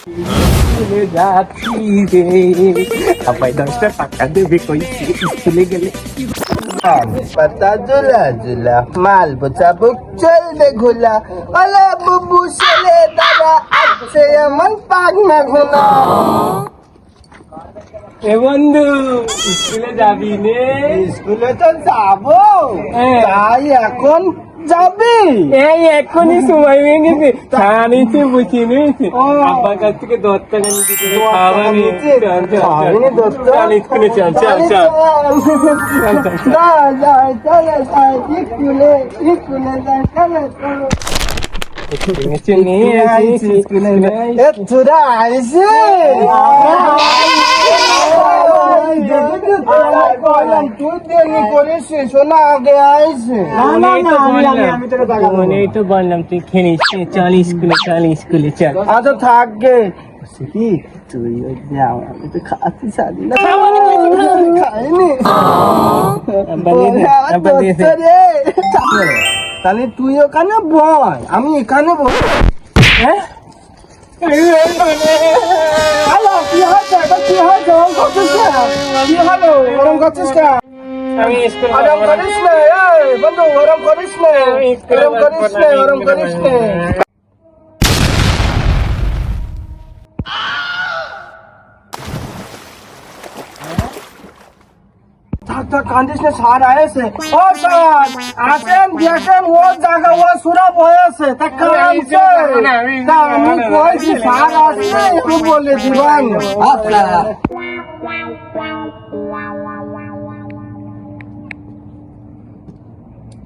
স্কুলে যাচ্ছি রে। সবাই দশটা টাকা দেবে কইছি স্কুলে গেলে? পাতা ঝুলা ঝুলা মাল বোঝা বুক চলবে ঘোলা। ওলা বুবু ছেলে দাদা আছে আমার পাক ঘোলা। এ বন্ধু স্কুলে যাবি নে? স্কুলে তো যাব। হ্যাঁ। তাই এখন যাবি? এই এখনই সময় হয়ে গেছে বুঝি নিয়েছি। আব্বার কাছ থেকে দশ টাকা খাওয়া স্কুলে চল চল চল। স্কুলে তোরা তুই দেরি করিস শোনা আগে আইসে এই তো বললাম তুই খেলিস চল স্কুলে চল স্কুলে চল। আচ্ছা থাকবে কি তুই যাও আমি তো খাচ্ছি সারি না। খাইনি। আব্বা দিয়ে দে, আব্বা দিয়ে দে। তাহলে তুই ওখানে বয় আমি এখানে বই হ্যাঁ? কি হলো? ওরম করছিস কেন? আমি স্কুল ওরম করিস না এই বন্ধু ওরম করিস না ওরম করিস না ওরম করিস না থাক থাক কান্দিস না স্যার আয়েছে ও স্যার আসেন দেখেন ও জায়গা ও সুরভ হয়েছে তা কাঁদছে তা আমি কইছি স্যার আসলে একটু বলে দিবেন আচ্ছা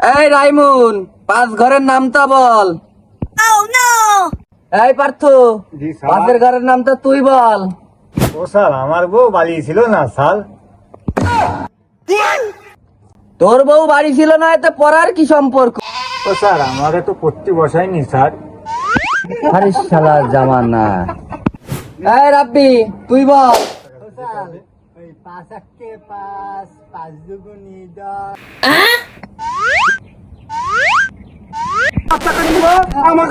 এই রাইমুন পাঁচ ঘরের নামটা বল। এই পার্থ পাঁচের ঘরের নামটা তুই বল। ও স্যার আমার বউ বাড়ি ছিল না স্যার। তোর বউ বাড়ি ছিল না এতে পড়ার কি সম্পর্ক? ও স্যার আমাকে তো পড়তে বসায়নি স্যার। আরে শালা জামানা। এই রাব্বি তুই বল। আমার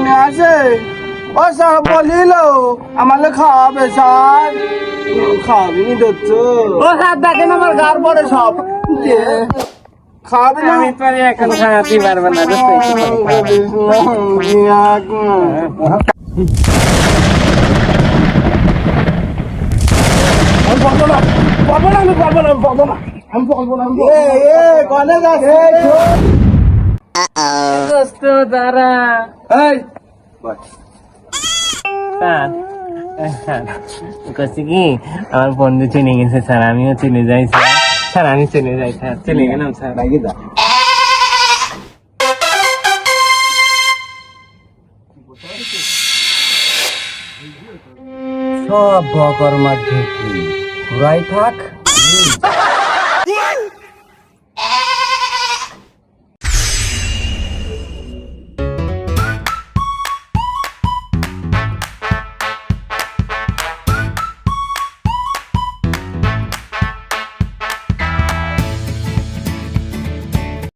না আছে ও স্যার বলিল আমার খাওয়াবে স্যার খাওয়াবি নি আমার গার পড়ে সব না আমি খাওয়াতে পারব না দোস্ত দাঁড়া স্যার স্যার করছি কি আমার বন্ধু চিনে গেছে স্যার আমিও চিনে যাই স্যার স্যার আমি চিনে যাই স্যার চলে গেলাম স্যার সব বকর মাঠে ঘুরাই থাক